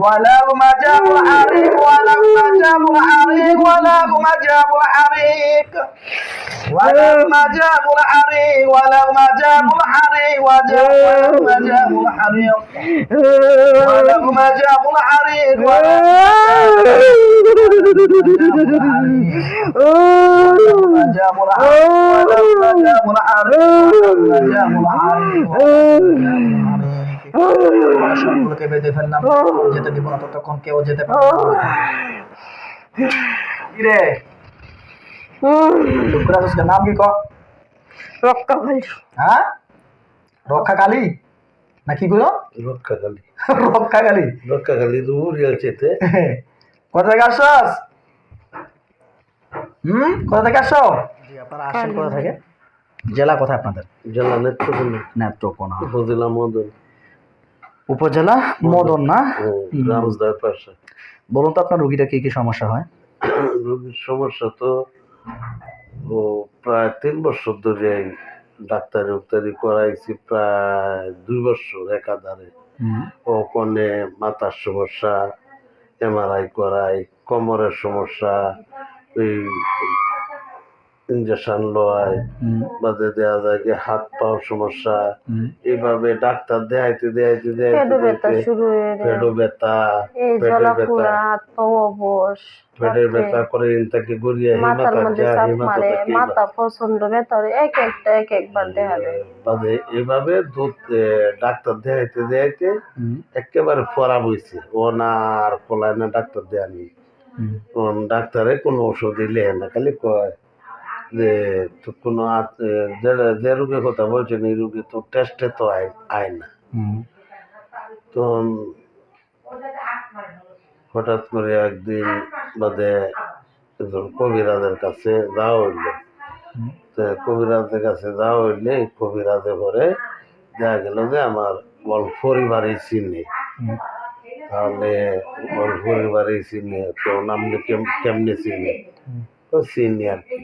ولهما جاب الحريق ولهما جاب الحريق ولهما جاب الحريق ولهما جاب الحريق ولهما جاب الحريق ولهما جاب الحريق ولهما جاب الحريق ولهما جاب الحريق ولهما جاب الحريق সকলকে বেঁধে ফেললাম যেতে দিব না ততক্ষণ কেউ যেতে পারবে করে? নাম কি হ্যাঁ? রক্ষা কালী না কি রক্ষাকালী। রক্ষাকালী। দূর চেতে। কোথা থেকে আসছস? হুম? কোথা থেকে আসছো? জি আপনারা আসছেন কোথা থেকে? জেলা কোথায় আপনাদের? জেলা নেত্রকোনা। নেত্রকোনা। উপজেলা মদন। উপজেলা মদন না? পাশে। বলুন তো আপনার রুগীটা কি কি সমস্যা হয়? রুগীর সমস্যা তো ও প্রায় তিন বছর ধরে ডাক্তারি উক্তারি করাইছি প্রায় দুই বছর একাধারে। ও কোনে মাথার সমস্যা এমআরআই করাই কোমরের সমস্যা এই ইঞ্জেকশন লয় বা দেওয়া যায় যে হাত পাও সমস্যা। এইভাবে ডাক্তার দেখাইতে দেখাইতে দেখাইতে পেটো ব্যথা পেটের ব্যথা। পেটের ব্যথা করে ইনটাকে গড়িয়ে মাথা প্রচণ্ড ব্যথা এক একটা এক একবার দেখাবে বাদে এইভাবে দুধ ডাক্তার দেখাইতে দেখাইতে একেবারে ফরা বইছে। ও না আর ফলায় না ডাক্তার দেয়া নেই। ডাক্তারে কোনো ওষুধ দিলে না খালি কয় যে তো কোনো যে- রোগের কথা বলছেন এই রোগী তো টেস্টে তো আয় না। তো হঠাৎ করে একদিন বাদে একজন কবিরাজের কাছে যাওয়া হইল। তো কবিরাজের কাছে যাওয়া হইলে কবিরাজে পরে দেখা গেল যে আমার বল পরিবারই চিনি তাহলে বল পরিবারই চিনি তো কেম- কেমনে চিনি তো চিনি আর কি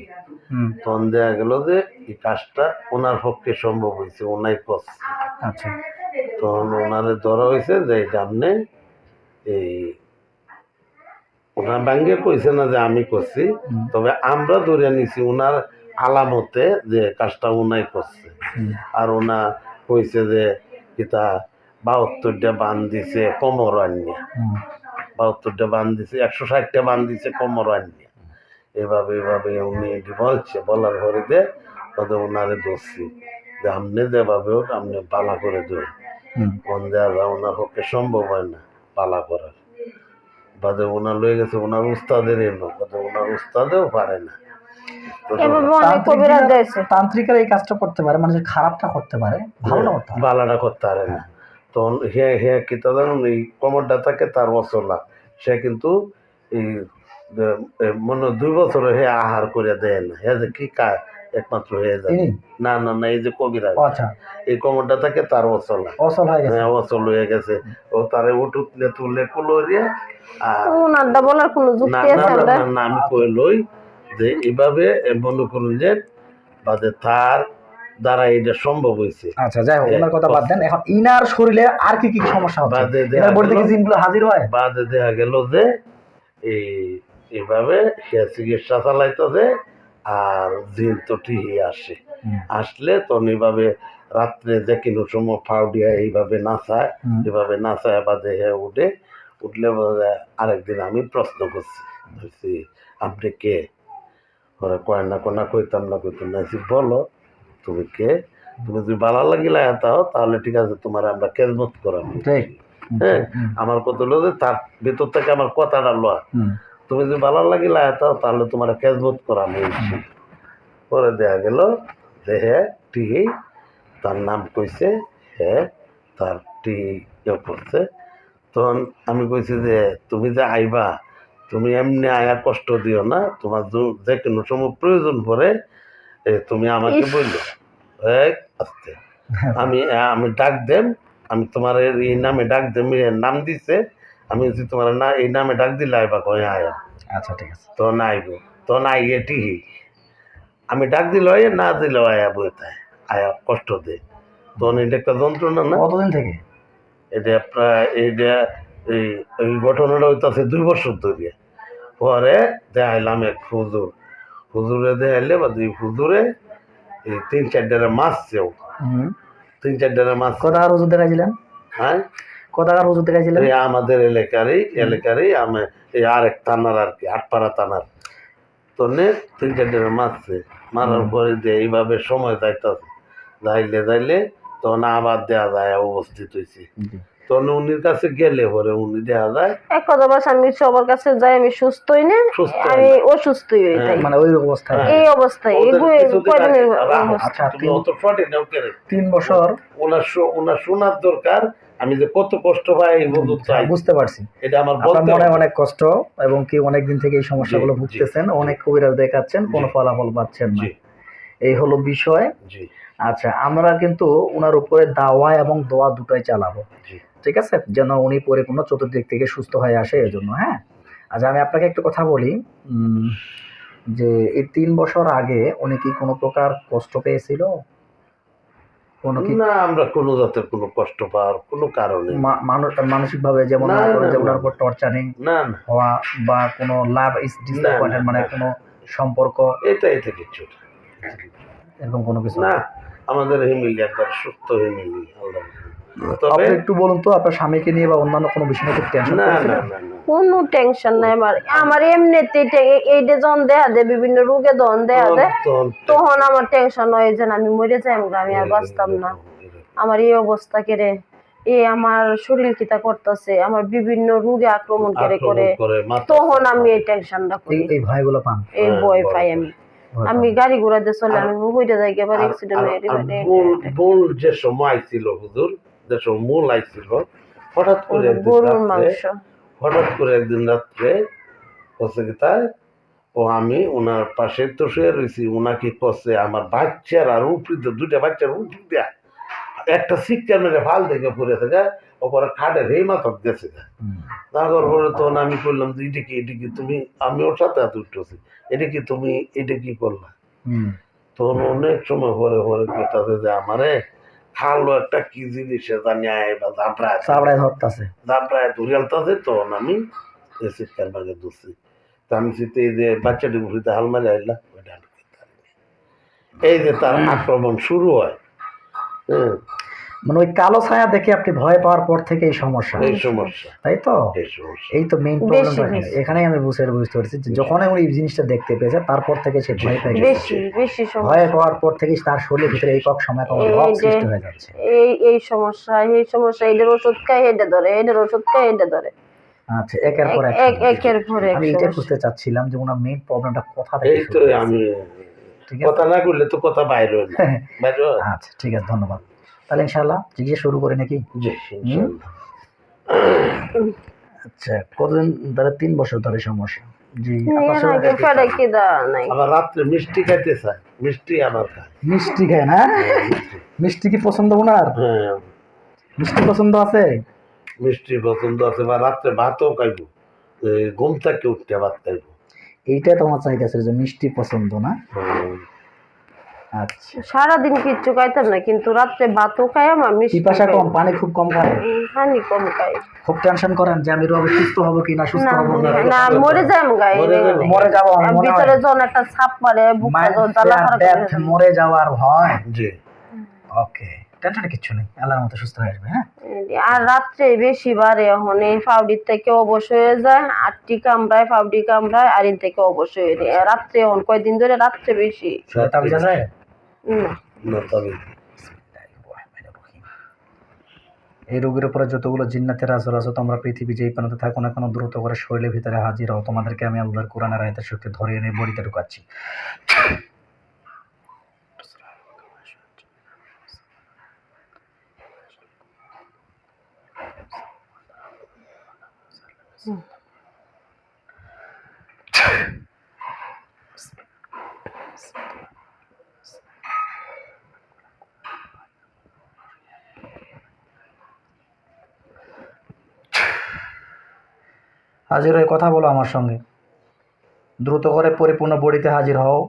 তখন দেখা গেল যে এই কাজটা ওনার পক্ষে সম্ভব হয়েছে ওনাই করছে। আচ্ছা। তখন ওনারে ধরা হয়েছে যে এটা আপনি এই ওনার ব্যাঙ্গে কইছে না যে আমি করছি তবে আমরা ধরে নিছি ওনার আলামতে যে কাজটা ওনাই করছে। আর ওনা কইছে যে কিতা বাহাত্তরটা বান দিছে কোমর আনিয়া বাহাত্তরটা বান দিছে একশো ষাটটা বান দিছে কোমর আনিয়া এভাবে এভাবে উনি এটি বলছে? বলার পরে দে ওদের ওনারে দোষী। যে আপনি যেভাবে হোক আপনি পালা করে দেন মন দেওয়া ওনার পক্ষে সম্ভব হয় না পালা করার। বাদে ওনার লয়ে গেছে ওনার উস্তাদের এলো। বাদে ওনার উস্তাদেও পারে না। তো তান্ত্রিকের এই কাজটা করতে পারে মানুষের খারাপটা করতে পারে ভালোটা করতে করতে পারে না। তখন হে হে কি তা জানুন এই কোমরটা থাকে তার বছরলা সে কিন্তু এই মনে দুই বছর হে আহার করে দেয় না। হে যে কি কায় একমাত্র হয়ে যায় না না না এই যে কবিরা। আচ্ছা। এই কোমরটা থাকে তার বছরলা অসল হয়ে গেছে। হ্যাঁ অচল হয়ে গেছে। ও তারে উঠুতলে তুলে কুলোরিয়ে আর বলার কোনো না যুক্তি আছে না না, না আমি কই লই যে এইভাবে এ মনে করুন যে বাদে তার দ্বারা এটা সম্ভব হয়েছে আচ্ছা যাই হোক ওনার কথা বাদ দেন। এখন ইনার শরীরে আর কি কি সমস্যা হচ্ছে? হয়? বাদে দেখা গেল যে এই এইভাবে সে চিকিৎসা চালাইতেছে আর দিন তো ঠিকই আসে। আসলে তখন এইভাবে রাত্রে যে কোনো সময় ফাউ দিয়া এইভাবে নাচায়। এভাবে নাচায় বাদে হে উঠে উঠলে আরেকদিন আমি প্রশ্ন করছি বলছি আপনি কে? ওরা কয় না কোনা কইতাম না কইতাম। না বলো তুমি কে? তুমি যদি ভালো লাগিলে তাও তাহলে ঠিক আছে তোমার আমরা কেজমত করাবো। হ্যাঁ আমার কথা হলো যে তার ভিতর থেকে আমার কথাটা লয়। তুমি যদি ভালো লাগিলে এতাও তাহলে তোমার কেজমত করাবো পরে দেয়া গেল যে হ্যাঁ ঠিকই তার নাম কইছে হ্যাঁ তার টি ইয়ে করছে। তখন আমি কইছি যে তুমি যে আইবা তুমি এমনি আয়া কষ্ট দিও না তোমার যে কোনো সময় প্রয়োজন পড়ে এ, তুমি আমাকে। বলল আস্তে। আমি আমি ডাক দেম আমি তোমার এই নামে ডাক দেম নাম দিছে আমি যদি তোমার না এই নামে ডাক দিলে আইবা কয় আয়া? আচ্ছা ঠিক আছে। তো তখন আইব তখন আইয়ে ঠিকই আমি ডাক দিলে হয় না দিলে আয়া বইতে আয়া কষ্ট দে। তখন এটা একটা যন্ত্রণা না? কতদিন থেকে? এটা প্রায় এইটা এই এই ঘটনাটা হইতাছে দুই বছর ধরে পরে দেখাইলাম এক হুজুর। হুজুরে দেখাইলে বা দুই হুজুরে এই তিন চারটারে মাছছেও হুম। তিন চারটারে মাছ কত টাকার ওষুধ দেখাইছিলেন? হ্যাঁ? টাকার ওষুধ দেখাইছিলেন? এই আমাদের এলাকারই এলাকারই আমি এই আরেক থানার আর কি আটপাড়া থানার। তো তিন চারটারে মারছে মারার পরে যে এইভাবে সময় যাইতাছে যাইলে যাইলে তখন আবার দেওয়া যায় অবস্থিত হয়েছে তখন উনির কাছে গেলে পরে উনি দেখা যায়। এক কথা বাস আমি সবার কাছে যাই আমি সুস্থই না? আমি অসুস্থই হই তাই মানে ওই অবস্থায়। হ্যাঁ। এই অবস্থায় এই ওদের গুয়ে- কিছুদিন কয়দিনের অবস্থা। আচ্ছা, তুমি তিন- অত সঠিক তিন বছর। ওনার ওনার শোনার দরকার আমি যে কত কষ্ট পাই বুঝতে পারছি। এটা আমার মনে অনেক কষ্ট এবং কি অনেক দিন থেকে এই সমস্যাগুলো ভুগতেছেন অনেক কবিরাজ দেখাচ্ছেন কোনো ফলাফল পাচ্ছেন না। এই হলো বিষয়। আচ্ছা আমরা কিন্তু ওনার উপরে দাওয়া এবং দোয়া দুটোই চালাবো। ঠিক আছে? যেন উনি পরিপূর্ণ চতুর্দিক থেকে সুস্থ হয়ে আসে এজন্য হ্যাঁ? আচ্ছা আমি আপনাকে একটু কথা বলি উম, যে এই তিন বছর আগে উনি কি কোনো প্রকার কষ্ট পেয়েছিল? কোনো কি না আমরা কোনো জাতের কোনো কষ্ট পাওয়ার কোনো কারণে। মানসিকভাবে যেমন না, মনে করেন না, না। উপর টর্চারিং না হওয়া বা কোনো লাভ ইস ডিসঅ্যাপয়েন্টেড মানে কোনো সম্পর্ক এটা এটা কিছু। এরকম কোনো কিছু না। আমাদের হেমিলি একবার সুস্থ হিমিলি আল্লাহ। তবে একটু বলুন তো আপনার স্বামীকে নিয়ে বা অন্যান্য কোনো বিষয় নিয়ে টেনশন না না না না। কোনো টেনশন নাই আমার। আমার এমনিতে এইটা যখন দেখা দেয় বিভিন্ন রোগে যখন দেখা দেয়। তখন- তখন আমার টেনশন হয় যে আমি মরে যাই আমি আর বাঁচতাম না। আমার এই অবস্থা কেড়ে এ আমার শরীর কিতা করতেছে আমার বিভিন্ন রোগে আক্রমণ করে করে তখন আমি এই টেনশনটা করি। এই এই ভয়গুলো পান? এই হ্যাঁ, ভয় পাই। আমি। আমি। গাড়ি ঘোড়াতে চলে আমি হইতে যাই এবার অ্যাক্সিডেন্ট হয়ে যে সময় আইছিল হুজুর মূল আইছিল হঠাৎ করে একদিন রাত্রে- হঠাৎ করে একদিন রাত্রে হচ্ছে কি তাই ও আমি ওনার পাশে তো শুয়ে রয়েছি ওনাকে কষে আমার বাচ্চার আর উপরিতে দুইটা বাচ্চার উপরি দেয়া একটা শিক্ষা মেরে ভালো দেখে পড়ে থাকে ওপরে খাটের এই মাথা গেছে। তারপর পরে তখন আমি করলাম যে এটা কি এটা কি তুমি আমি ওর সাথে হাত উঠতেছি এটা কি তুমি এটা কি করলা হুম। তখন অনেক সময় পরে পরে করতেছে যে আমারে খালো একটা কি জিনিস জানি বা জাপড়ায় চাবড়ায় ধরতেছে। জাপড়ায় ধরে আলতাছে তখন আমি চিৎকার বাগে ধরছি। তা আমি শীতে এই যে বাচ্চাটি ঘুরিতে হাল মারি আইলাম ওইটা। এই যে তার আক্রমণ শুরু হয় হ্যাঁ মানে ওই কালো ছায়া দেখে আপনি ভয় পাওয়ার পর থেকে এই সমস্যা। এই সমস্যা। তাই তো? এই তো মেইন প্রবলেমটা এখানেই আমি বুঝতে বুঝতে পারছি যে যখন উনি এই জিনিসটা দেখতে পেয়েছে তারপর থেকে সে ভয় পেয়ে গেছে। ভয় পাওয়ার পর থেকে তার শরীরের ভিতরে এই কক সময় সৃষ্টি হয়ে যাচ্ছে। এই এই সমস্যা এই সমস্যা এটার ওষুধ খাই এটা ধরে এটার ওষুধ খাই এটা ধরে? আচ্ছা একের পর এক। একের পর এক আমি এটা বুঝতে চাচ্ছিলাম যে ওনার মেইন প্রবলেমটা কোথা থেকে এই তো আমি কথা আছে? না করলে তো কথা বাইরে না। বাইরে হয়? আচ্ছা ঠিক আছে ধন্যবাদ। তাহলে ইনশাআল্লাহ জিজ্ঞেস শুরু করে নাকি? জি আচ্ছা কতদিন ধরে? তিন বছর ধরে সমস্যা। জি আপনার এর সঙ্গে আগে একটু ফেরে কি দেওয়া নাই। আবার রাত্রে মিষ্টি খাইতে চায় মিষ্টি আবার খায়। মিষ্টি খায় না? মিষ্টি। কি পছন্দ ওনার? হ্যাঁ। মিষ্টি পছন্দ আছে? মিষ্টি পছন্দ আছে বা রাত্রে ভাতও খাইব। ঘুম থেকে উঠতে ভাত খাইব। এইটাই তোমার চাইতেছে যে মিষ্টি পছন্দ না? হুম। আচ্ছা। সারাদিন কিচ্ছু খাইতাম না কিন্তু রাত্রে ভাতও খাই আমার মিষ্টি পিপাসা কম পানি খুব কম খায়। পানি কম খাই। খুব টেনশন করেন যে আমি রবে সুস্থ হব কি না সুস্থ না না না মরে যাম গাই মরে যাব। আমার ভিতরে জন একটা ছাপ মারে বুকে জ্বালা করে মরে যাওয়ার ভয় জি। ওকে টেনশনে কিচ্ছু নেই আল্লাহর মতো সুস্থ হয়ে আসবে হ্যাঁ? আর রাত্রে বেশি বারে এখন এই ফাউডির থেকে অবশ হয়ে যায় আটটি কামড়ায় ফাউডি কামড়ায় আর এর থেকে অবশ হয়ে যায়। রাত্রে এখন কয়দিন ধরে রাত্রে বেশি? তাবিজ আছে? না। এই রোগের উপরে যতগুলো জিন্নাতের আসর আছে তোমরা পৃথিবী যেই প্রান্তে থাকো না কোনো দ্রুত করে শরীরের ভিতরে হাজির হও। তোমাদেরকে আমি আল্লাহর কোরআনের আয়তের শক্তি ধরে এনে বডিতে ঢুকাচ্ছি। হাজির হয়ে কথা বলো আমার সঙ্গে। দ্রুত করে পরিপূর্ণ বডিতে হাজির হও।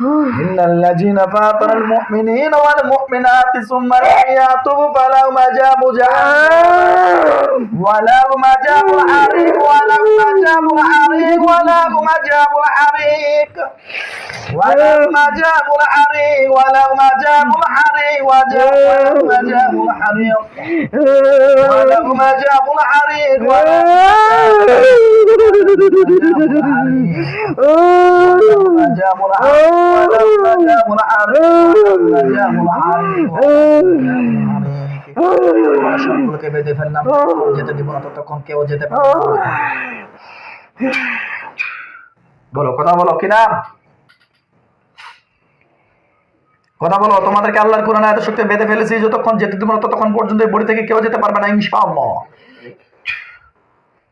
إن الذين فاطر المؤمنين والمؤمنات ثم لم يتوبوا فلهم عذاب جهنم ولهم عذاب الحريق ولهم عذاب الحريق ولهم عذاب الحريق ولهم عذاب الحريق ولهم عذاب الحريق ولهم عذاب الحريق ولهم عذاب الحريق ولهم عذاب الحريق বলো, কথা বলো, কি নাম? কথা বলো, তোমাদেরকে আল্লাহর কোরআন এত শক্তি বেঁধে ফেলেছি, যতক্ষণ যেতে দিব ততক্ষণ পর্যন্ত বড়ি থেকে কেউ যেতে পারবে না, ইনশাআল্লাহ।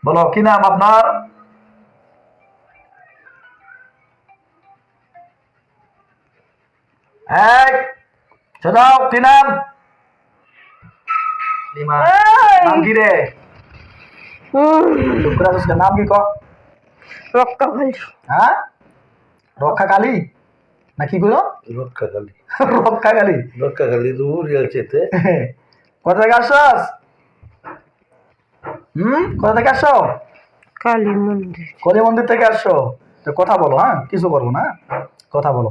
বলো, কি নাম আপনার? এই চলাও কি নাম? নাম কি রে? চুপ করে নাম কি ক? রক্কা খালি হ্যাঁ? রক্ষা কালী না কি গুলো? রক্ষাকালী। রক্ষা কালী রক্ষাকালী দূর গেছে কোথা থেকে আসছস? হুম? কোথা থেকে আসছো? কালী মন্দির কলি মন্দির থেকে আসছো। তো কথা বলো হ্যাঁ? কিছু করব না কথা বলো।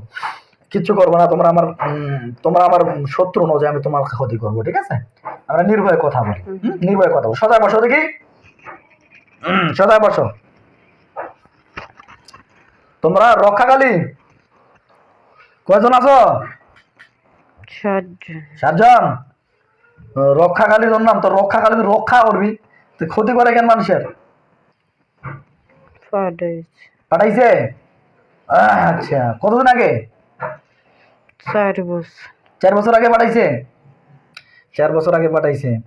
কিচ্ছু করব না তোমরা আমার তোমরা আমার শত্রু নও যে আমি তোমার ক্ষতি করব ঠিক আছে? আমরা নির্ভয়ে কথা বলি নির্ভয়ে কথা বলো। সদায় বসো দেখি। সদায় বসো। তোমরা রক্ষাকালী? কয়জন আছো? সাতজন। রক্ষাকালী তোর নাম তো রক্ষাকালী রক্ষা করবি। তুই ক্ষতি করে কেন মানুষের? পাঠাইছে। আচ্ছা। কতদিন আগে? চার বছর। চার বছর আগে পাঠাইছে? চার বছর আগে পাঠাইছে।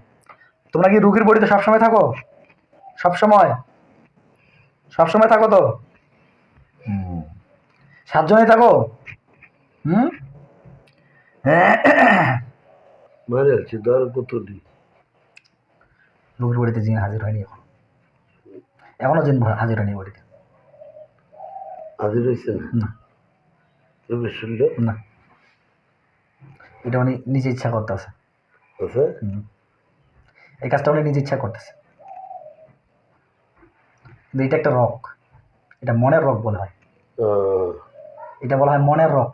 তোমরা কি রুগীর বডিতে সবসময় থাকো? সবসময়? সবসময় থাকো তো? হুম। সাতজনই থাকো? হুম? আছি দর রুগীর বডিতে জিন হাজির হয়নি এখন। এখনও জিন হাজির হয়নি বডিতে। হাজির হয়েছে না? না। এটা উনি নিজে ইচ্ছা করতেছে। এই কাজটা উনি নিজে ইচ্ছা করতেছে। এটা একটা রক। এটা মনের রক বলা হয়। এটা বলা হয় মনের রক।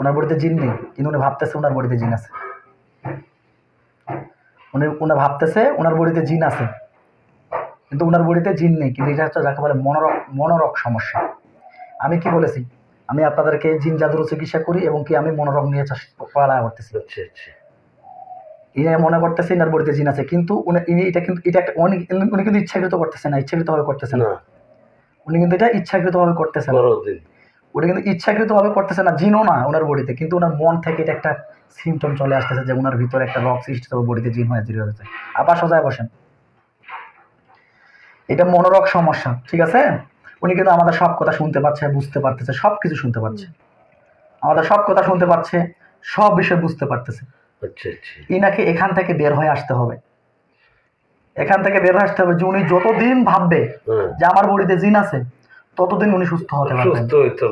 ওনার বডিতে জিন নেই কিন্তু উনি ভাবতেছে ওনার বডিতে জিন আছে। উনি ওনার ভাবতেছে ওনার বডিতে জিন আছে। কিন্তু ওনার বডিতে জিন নেই কিন্তু এটা হচ্ছে যাকে বলে মনোরক মনোরক সমস্যা। আমি কি বলেছি? আমি আপনাদেরকে জিন জাদুর চিকিৎসা করি এবং কি আমি মনোরম নিয়ে পড়ালেখা করতেছি। আচ্ছা আচ্ছা। ইনি মনে করতেছে ইনার বডিতে জিন আছে কিন্তু উনি ইনি এটা কিন্তু এটা একটা উনি উনি কিন্তু ইচ্ছাকৃত করতেছে না ইচ্ছাকৃতভাবে করতেছে না। উনি কিন্তু এটা ইচ্ছাকৃতভাবে করতেছে না। ওটা কিন্তু ইচ্ছাকৃতভাবে করতেছে না জিনও না ওনার বডিতে কিন্তু ওনার মন থেকে এটা একটা সিমটম চলে আসতেছে যে ওনার ভিতরে একটা রক সৃষ্টি হবে বডিতে জিন হয়ে জিরো হয়েছে। আবার সোজায় বসেন। এটা মনোরক সমস্যা ঠিক আছে? উনি কিন্তু আমাদের সব কথা শুনতে পাচ্ছে বুঝতে পারতেছে সব কিছু শুনতে পাচ্ছে। আমাদের সব কথা শুনতে পাচ্ছে সব বিষয় বুঝতে পারতেছে। আচ্ছা আচ্ছা। ইনাকে এখান থেকে বের হয়ে আসতে হবে। এখান থেকে বের হয়ে আসতে হবে যে উনি যতদিন ভাববে হ্যাঁ। যে আমার বডিতে জিন আছে ততদিন উনি সুস্থ হতে পারবেন।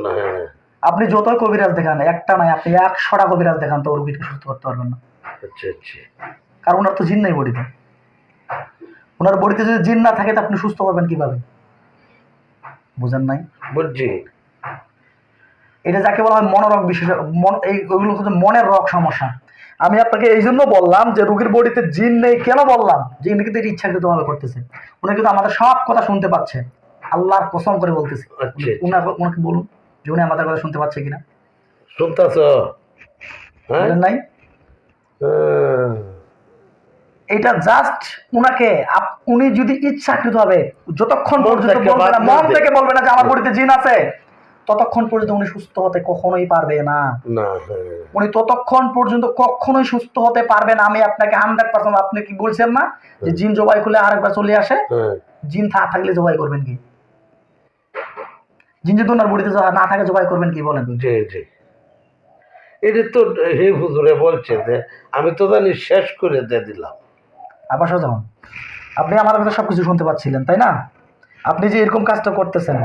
না হ্যাঁ আপনি যতই কবিরাজ দেখান একটা নয় আপনি একশোটা কবিরাজ দেখান তো ওর রুগীকে সুস্থ করতে পারবেন না। আচ্ছা আচ্ছা। কারণ ওনার তো জিন নেই বডিতে। ওনার বডিতে যদি জিন না থাকে তো আপনি সুস্থ করবেন কীভাবে? বুঝেন নাই? বুঝছি। এটা যাকে বলা হয় মনোরোগ বিশেষ মন এই ওইগুলো হচ্ছে মনের রোগ সমস্যা। আমি আপনাকে এই জন্য বললাম যে রোগীর বডিতে জিন নেই কেন বললাম? যে ইনি কিন্তু ইচ্ছাকৃতভাবে করতেছে। উনি কিন্তু আমাদের সব কথা শুনতে পাচ্ছে। আল্লাহর কসম করে বলতেছে। আচ্ছা। উনাকে বলুন যে উনি আমাদের কথা শুনতে পাচ্ছে কিনা। শুনতেছ? হ্যাঁ? নাই? হ্যাঁ। এটা জাস্ট উনাকে উনি যদি ইচ্ছাকৃত হবে যতক্ষণ পর্যন্ত বলবে না মন থেকে বলবে না যে আমার বডিতে জিন আছে ততক্ষণ পর্যন্ত উনি সুস্থ হতে কখনোই পারবে না। হ্যাঁ। উনি ততক্ষণ পর্যন্ত কখনোই সুস্থ হতে পারবে না। আমি আপনাকে হান্ড্রেড পার্সেন্ট আপনি কি বলছেন না? যে জিন জবাই করলে আরেকবার চলে আসে? হ্যাঁ। জিন থা থাকলে জবাই করবেন কি? জিন যদি ওনার বডিতে না থাকে জবাই করবেন কি বলেন? জি জি। এটা তো হে হুজুরে বলছে যে আমি তো জানি শেষ করে দিয়ে দিলাম। আবার সোজা হন। আপনি আমার কথা সব কিছু শুনতে পাচ্ছিলেন তাই না? আপনি যে এরকম কাজটা করতেছেন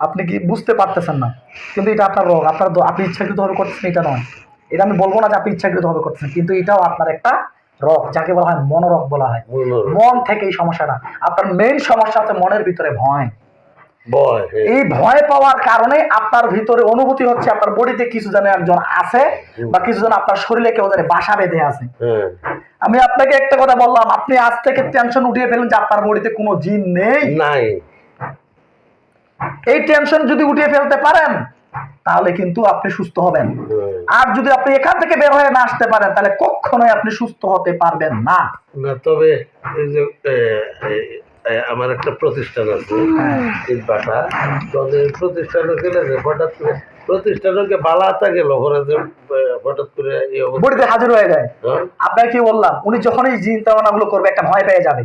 আপনি কি বুঝতে পারতেছেন না? কিন্তু এটা আপনার রোগ আপনার আপনি ইচ্ছাকৃতভাবে করতেছেন এটা নয়। এটা আমি বলব না যে আপনি ইচ্ছাকৃতভাবে করতেছেন কিন্তু এটাও আপনার একটা রক যাকে বলা হয় মনোরক বলা হয়। মন থেকে এই সমস্যাটা আপনার মেইন সমস্যা হচ্ছে মনের ভিতরে ভয়। এই ভয় পাওয়ার কারণে আপনার ভিতরে অনুভূতি হচ্ছে আপনার বডিতে কিছু যেন একজন আছে বা কিছু জন আপনার শরীরে কেউ যেন বাসা বেঁধে আছে। হ্যাঁ। আমি আপনাকে একটা কথা বললাম আপনি আজ থেকে টেনশন উঠিয়ে ফেলেন যে আপনার বডিতে কোনো জিন নেই। নাই। এই টেনশন যদি উঠিয়ে ফেলতে পারেন তাহলে কিন্তু আপনি সুস্থ হবেন। হ্যাঁ। আর যদি আপনি এখান থেকে বের হয়ে না আসতে পারেন তাহলে কখনোই আপনি সুস্থ হতে পারবেন না। না তবে আমার একটা প্রতিষ্ঠান আছে বাটা এই প্রতিষ্ঠানে গেলে হঠাৎ করে প্রতিষ্ঠানকে বালাতা গেল হঠাৎ করে বডিতে হাজির হয়ে যায়। হ্যাঁ? আপনাকে কি বললাম উনি যখনই চিন্তা ভাবনা গুলো করবে একটা ভয় পেয়ে যাবে।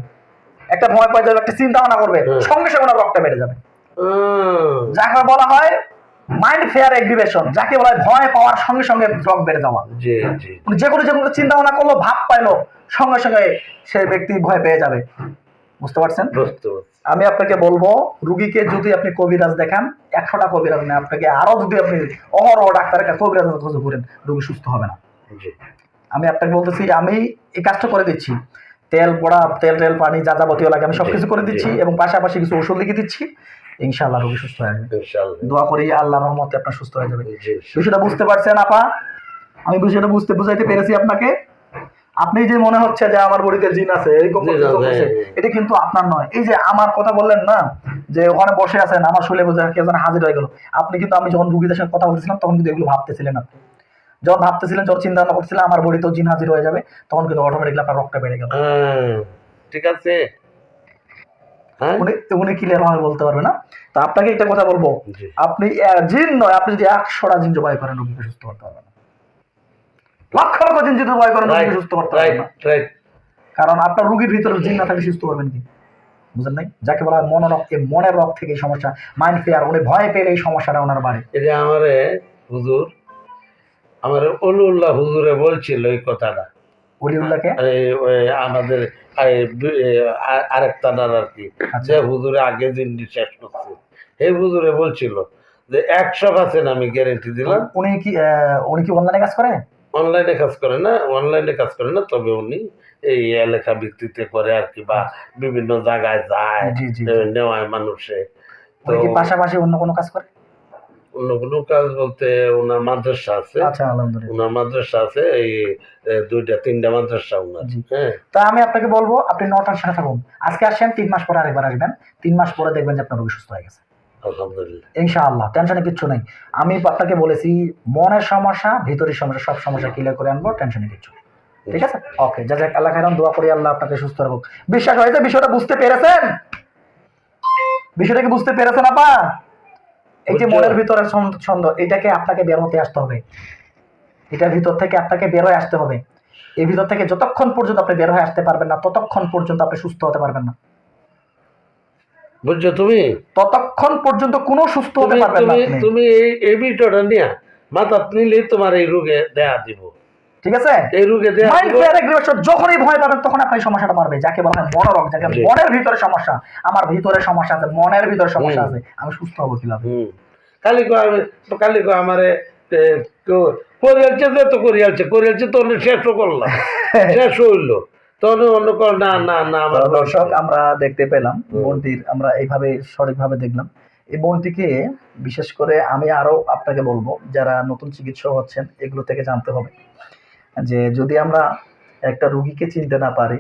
একটা ভয় পেয়ে যাবে একটা চিন্তা ভাবনা করবে সঙ্গে সঙ্গে ওনার রক্তটা বেড়ে যাবে। যাকে বলা হয় মাইন্ড ফেয়ার এগ্রিভেশন যাকে বলা হয় ভয় পাওয়ার সঙ্গে সঙ্গে রক বেড়ে যাওয়া। যে কোনো যে কোনো চিন্তা ভাবনা করল ভাব পাইলো সঙ্গে সঙ্গে সেই ব্যক্তি ভয় পেয়ে যাবে। বুঝতে পারছেন? আমি আপনাকে বলব রুগীকে যদি আপনি কবিরাজ দেখান একশোটা কবিরাজ নেই আপনাকে আরও যদি আপনি অহরহ ডাক্তারের কাছে কবিরাজ খোঁজ করেন রুগী সুস্থ হবে না। আমি আপনাকে বলতেছি আমি এই কাজটা করে দিচ্ছি। তেল পড়া তেল টেল পানি যা যাবতীয় লাগে আমি সবকিছু করে দিচ্ছি এবং পাশাপাশি কিছু ওষুধ লিখে দিচ্ছি। ইনশাআল্লাহ রোগী সুস্থ হয়ে যাবে। দোয়া করি আল্লাহ রহমতে আপনার সুস্থ হয়ে যাবে। বিষয়টা বুঝতে পারছেন আপা? আমি বিষয়টা বুঝতে বুঝাইতে পেরেছি আপনাকে। আপনি যে মনে হচ্ছে যে আমার বডিতে জিন আছে এরকম করতেছে, হ্যাঁ। এটা কিন্তু আপনার নয়। এই যে আমার কথা বললেন না যে ওখানে বসে আছেন আমার শরীরে বোঝা কেউ যেন হাজির হয়ে গেল। আপনি কিন্তু আমি যখন রুগীদের সঙ্গে কথা বলছিলাম তখন কিন্তু এগুলো ভাবতেছিলেন আপনি। যখন ভাবতেছিলেন যখন চিন্তা ভাবনা করছিলেন আমার বডিতেও জিন হাজির হয়ে যাবে তখন কিন্তু অটোমেটিকলি আপনার রক্তটা বেড়ে গেল। হ্যাঁ, ঠিক আছে। হ্যাঁ? উনি উনি ক্লিয়ার ভাবে বলতে পারবে না। তো আপনাকে একটা কথা বলব। আপনি জিন নয় আপনি যদি একশোটা জিন জবাই করেন রোগীকে সুস্থ করতে পারবেন লক্ষ লক্ষ জিন যদি জবাই করেন রোগীকে সুস্থ করতে পারবেন রাইট কারণ আপনার রোগীর ভিতরে জিন না থাকলে সুস্থ করবেন কি? বুঝলেন নাই? যাকে বলা হয় মনের থেকে সমস্যা মাইন্ড ফেয়ার উনি ভয় পেলে এই সমস্যাটা ওনার বাড়ে। এটা আমারে হুজুর আমার অনুল্লাহ হুজুরে বলছিল এই কথাটা। অলিউল্লাহকে আমাদের আরেক তানার আর কি আচ্ছা। যে হুজুরে আগে দিন শেষ করছে। এই হুজুরে বলছিল যে একশো পার্সেন্ট আমি গ্যারেন্টি দিলাম। উনি কি উনি কি অনলাইনে কাজ করে? অনলাইনে কাজ করে না অনলাইনে কাজ করে না তবে উনি এই এলাকা ভিত্তিতে করে আর কি বা বিভিন্ন জায়গায় যায় নেওয়ায় মানুষে। তো পাশাপাশি অন্য কোনো কাজ করে? অন্য কোনো কাজ বলতে ওনার মাদ্রাসা আছে। আচ্ছা ওনার মাদ্রাসা আছে এই দুইটা তিনটা মাদ্রাসা ওনার হ্যাঁ। তা আমি আপনাকে বলব আপনি ন টেনশনে থাকুন। আজকে আসেন তিন মাস পরে আরেকবার আসবেন। তিন মাস পরে দেখবেন যে আপনার রোগী সুস্থ হয়ে গেছে। আলহামদুলিল্লাহ। ইনশাআল্লাহ টেনশনে কিচ্ছু নেই। আমি আপনাকে বলেছি মনের সমস্যা ভিতরের সমস্যা সব সমস্যা ক্লিয়ার করে আনব টেনশনে কিচ্ছু নেই। ঠিক আছে? ওকে যা যাক আল্লাহ খাইরাম দোয়া করি আল্লাহ আপনাকে সুস্থ রাখুক। বিশ্বাস হয়েছে বিষয়টা বুঝতে পেরেছেন? বিষয়টা কি বুঝতে পেরেছেন আপা? এই যে মনের ভিতরে ছন্দ- ছন্দ এটাকে আপনাকে বের হতে আসতে হবে। এটার ভিতর থেকে আপনাকে বের হয়ে আসতে হবে। এই ভিতর থেকে যতক্ষণ পর্যন্ত আপনি বের হয়ে আসতে পারবেন না ততক্ষণ পর্যন্ত আপনি সুস্থ হতে পারবেন না। বুঝছ তুমি? ততক্ষণ পর্যন্ত কোনো সুস্থ হতে তুমি পারবেন না তুমি এই এই বিষয়টা নিয়ে মাথা নিলে তোমার এই রোগে দেয়া দিব। ঠিক আছে? এই রোগে দেয়া মাইন্ড ফেয়ার এগ্রিভেশন যখনই ভয় পাবেন তখন আপনি সমস্যাটা পারবে যাকে বলা হয় মনোরোগ যাকে জি। মনের ভিতরে সমস্যা আমার ভিতরে সমস্যা আছে মনের ভিতরে সমস্যা আছে আমি সুস্থ হব কীভাবে? হুম। কালি কো আমি কালি কো আমারে কো- করিয়ালছে তো করিয়ালছে করিয়ালছে তো শেষ করলাম। শেষ হইল। তখন অন্য কর না না না আমার দর্শক আমরা দেখতে পেলাম। বোনটির আমরা এইভাবে সঠিকভাবে দেখলাম। এই বোনটিকে বিশেষ করে আমি আরও আপনাকে বলব যারা নতুন চিকিৎসক হচ্ছেন এগুলো থেকে জানতে হবে যে যদি আমরা একটা রুগীকে চিনতে না পারি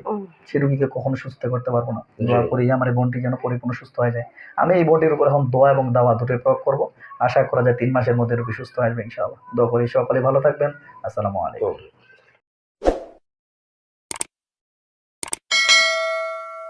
সেই রুগীকে কখনো সুস্থ করতে পারব না। দোয়া করি আমার এই বোনটি যেন পরিপূর্ণ সুস্থ হয়ে যায়। আমি এই বোনটির উপর এখন দোয়া এবং দাওয়া দুটোই প্রয়োগ করব। আশা করা যায় তিন মাসের মধ্যে রুগী সুস্থ হয়ে আসবে ইনশাআল্লাহ। দোয়া করি সকলে ভালো থাকবেন। আসসালামু আলাইকুম।